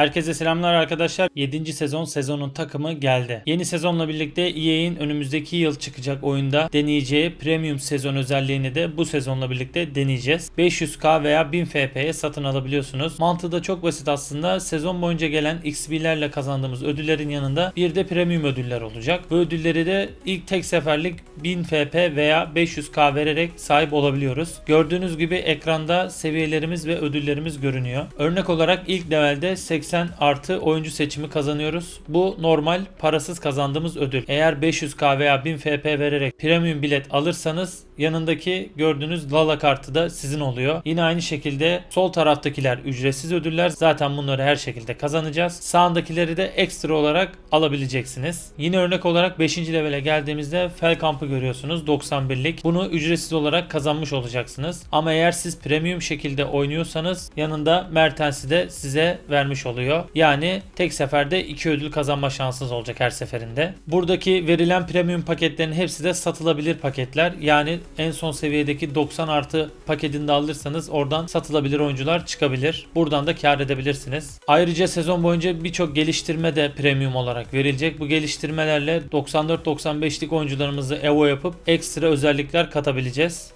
Herkese selamlar arkadaşlar. 7. sezon sezonun takımı geldi. Yeni sezonla birlikte EA'in önümüzdeki yıl çıkacak oyunda deneyeceği premium sezon özelliğini de bu sezonla birlikte deneyeceğiz. 500k veya 1000 FP'ye satın alabiliyorsunuz. Mantığı da çok basit aslında. Sezon boyunca gelen XP'lerle kazandığımız ödüllerin yanında bir de premium ödüller olacak. Bu ödülleri de ilk tek seferlik 1000 FP veya 500k vererek sahip olabiliyoruz. Gördüğünüz gibi ekranda seviyelerimiz ve ödüllerimiz görünüyor. Örnek olarak ilk levelde 80 artı oyuncu seçimi kazanıyoruz. Bu normal parasız kazandığımız ödül. Eğer 500k veya 1000 FP vererek premium bilet alırsanız yanındaki gördüğünüz Lala kartı da sizin oluyor. Yine aynı şekilde sol taraftakiler ücretsiz ödüller. Zaten bunları her şekilde kazanacağız. Sağındakileri de ekstra olarak alabileceksiniz. Yine örnek olarak 5. levele geldiğimizde Fel kampı görüyorsunuz 91'lik. Bunu ücretsiz olarak kazanmış olacaksınız. Ama eğer siz premium şekilde oynuyorsanız yanında Mertens'i de size vermiş oluyor. Yani tek seferde iki ödül kazanma şansınız olacak her seferinde. Buradaki verilen premium paketlerin hepsi de satılabilir paketler. Yani en son seviyedeki 90 artı paketini de alırsanız oradan satılabilir oyuncular çıkabilir. Buradan da kar edebilirsiniz. Ayrıca sezon boyunca birçok geliştirme de premium olarak verilecek. Bu geliştirmelerle 94-95'lik oyuncularımızı evo yapıp ekstra özellikler katabileceğiz.